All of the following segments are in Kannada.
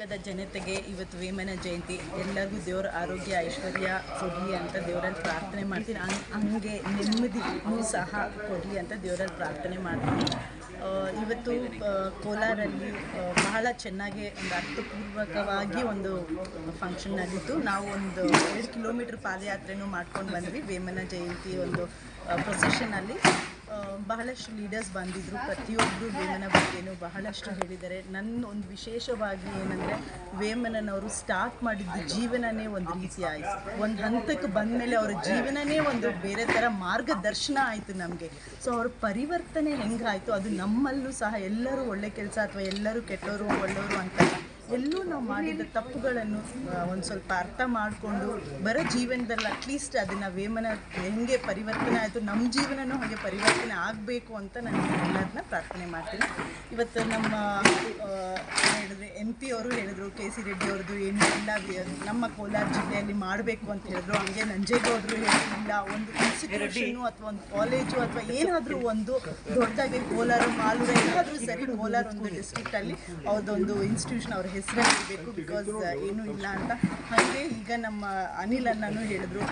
ಕರ್ನಾಟಕದ ಜನತೆಗೆ ಇವತ್ತು ವೇಮನ ಜಯಂತಿ. ಎಲ್ಲರಿಗೂ ದೇವರ ಆರೋಗ್ಯ, ಐಶ್ವರ್ಯ ಕೊಡಲಿ ಅಂತ ದೇವರಲ್ಲಿ ಪ್ರಾರ್ಥನೆ ಮಾಡ್ತೀನಿ. ಹಂಗೆ ನೆಮ್ಮದಿ ಸಹ ಕೊಡಿ ಅಂತ ದೇವರಲ್ಲಿ ಪ್ರಾರ್ಥನೆ ಮಾಡ್ತೀನಿ. ಇವತ್ತು ಕೋಲಾರಲ್ಲಿ ಬಹಳ ಚೆನ್ನಾಗಿ ಒಂದು ಅರ್ಥಪೂರ್ವಕವಾಗಿ ಒಂದು ಫಂಕ್ಷನ್ ಆಗಿತ್ತು ನಾವು ಒಂದು ಎರಡು ಕಿಲೋಮೀಟ್ರ್ ಪಾದಯಾತ್ರೆನೂ ಮಾಡ್ಕೊಂಡು ಬಂದ್ವಿ. ವೇಮನ ಜಯಂತಿ ಒಂದು ಪ್ರೊಸೆಷನಲ್ಲಿ ಬಹಳಷ್ಟು ಲೀಡರ್ಸ್ ಬಂದಿದ್ದರು ಪ್ರತಿಯೊಬ್ಬರು ವೇಮನ ಬಗ್ಗೆನೂ ಬಹಳಷ್ಟು ಹೇಳಿದ್ದಾರೆ. ನನ್ನ ಒಂದು ವಿಶೇಷವಾಗಿ ಏನಂದರೆ, ವೇಮನನವರು ಸ್ಟಾರ್ಟ್ ಮಾಡಿದ್ದು ಜೀವನನೇ ಒಂದು ರೀತಿ ಆಯಿತು. ಒಂದು ಹಂತಕ್ಕೆ ಬಂದಮೇಲೆ ಅವರ ಜೀವನನೇ ಒಂದು ಬೇರೆ ಥರ ಮಾರ್ಗದರ್ಶನ ಆಯಿತು ನಮಗೆ. ಸೊ ಅವ್ರ ಪರಿವರ್ತನೆ ಹೆಂಗಾಯಿತು? ಅದು ನಮ್ಮಲ್ಲೂ ಸಹ ಎಲ್ಲರೂ ಒಳ್ಳೆ ಕೆಲಸ ಅಥವಾ ಎಲ್ಲರೂ ಕೆಟ್ಟವರು ಒಳ್ಳೆಯವರು ಅಂತ ಎಲ್ಲೂ ನಾವು ಮಾಡಿದ ತಪ್ಪುಗಳನ್ನು ಒಂದು ಸ್ವಲ್ಪ ಅರ್ಥ ಮಾಡಿಕೊಂಡು ಬರೋ ಜೀವನದಲ್ಲಿ ಅಟ್ಲೀಸ್ಟ್ ಅದನ್ನು ವೇಮನ ಹೆಂಗೆ ಪರಿವರ್ತನೆ ಆಯಿತು ನಮ್ಮ ಜೀವನನೂ ಹಾಗೆ ಪರಿವರ್ತನೆ ಆಗಬೇಕು ಅಂತ ನಾನು ಎಲ್ಲರನ್ನ ಪ್ರಾರ್ಥನೆ ಮಾಡ್ತೀನಿ. ಇವತ್ತು ನಮ್ಮ ಹೇಳಿದ್ರೆ? ಎಂ ಪಿ ಅವರು ಹೇಳಿದ್ರು, ಕೆ ಸಿ ರೆಡ್ಡಿ ಅವ್ರದ್ದು ಏನು ಇಲ್ಲ ನಮ್ಮ ಕೋಲಾರ ಜಿಲ್ಲೆಯಲ್ಲಿ ಮಾಡಬೇಕು ಅಂತ ಹೇಳಿದ್ರು. ಹಂಗೆ ನಂಜೇಗೌಡರು ಹೇಳಿಲ್ಲ ಒಂದು ಇನ್ಸ್ಟಿಟ್ಯೂಷನು ಅಥವಾ ಒಂದು ಕಾಲೇಜು ಅಥವಾ ಏನಾದರೂ ಒಂದು ದೊಡ್ಡದಾಗಿ ಕೋಲಾರ ಮಾಲೂರು ಏನಾದರೂ ಸರಿ ಕೋಲಾರ ಒಂದು ಡಿಸ್ಟ್ರಿಕ್ಟಲ್ಲಿ ಅವ್ರದ್ದೊಂದು ಇನ್ಸ್ಟಿಟ್ಯೂಷನ್ ಅವ್ರ ಹೆಸರಲ್ಲಿ ಇರಬೇಕು ಬಿಕಾಸ್ ಏನೂ ಇಲ್ಲ ಅಂತ. ಹಾಗೆ ಈಗ ನಮ್ಮ ಅನಿಲ್ ಅಣ್ಣನೂ ಹೇಳಿದ್ರು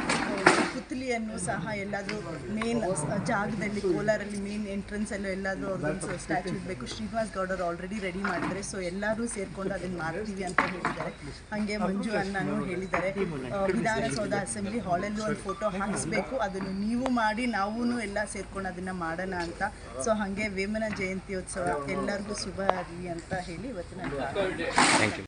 ಪುತ್ಲಿಯನ್ನು ಸಹ ಎಲ್ಲಾದರೂ ಮೇನ್ ಜಾಗದಲ್ಲಿ ಕೋಲಾರಲ್ಲಿ ಮೇನ್ ಎಂಟ್ರೆನ್ಸಲ್ಲೂ ಎಲ್ಲಾದರೂ ಅವ್ರದ್ದೊಂದು ಸ್ಟ್ಯಾಚು ಇರಬೇಕು ಶ್ರೀನಿವಾಸ್ ಗೌಡರು ಆಲ್ರೆಡಿ ರೆಡಿ ಮಾಡಿದ್ರೆ ಸೊ ಎಲ್ಲರೂ ಸೇರಿಕೊಂಡು ಅದನ್ನು ಮಾರ್ತೀವಿ ಅಂತ ಹೇಳಿದ್ದಾರೆ. ಹಾಗೆ ಮಂಜು ಅನ್ನನು ಹೇಳಿದ್ದಾರೆ. ವಿಧಾನಸೌಧ ಅಸೆಂಬ್ಲಿ ಹಾಲಲ್ಲೂ ಒಂದು ಫೋಟೋ ಹಾಕಿಸ್ಬೇಕು. ಅದನ್ನು ನೀವು ಮಾಡಿ ನಾವೂ ಎಲ್ಲ ಸೇರ್ಕೊಂಡು ಅದನ್ನು ಮಾಡೋಣ ಅಂತ. ಸೊ ಹಾಗೆ ವೇಮನ ಜಯಂತಿ ಉತ್ಸವ ಎಲ್ಲರಿಗೂ ಶುಭ ಆಗಲಿ ಅಂತ ಹೇಳಿ ಇವತ್ತು ನಾನು ಥ್ಯಾಂಕ್ ಯು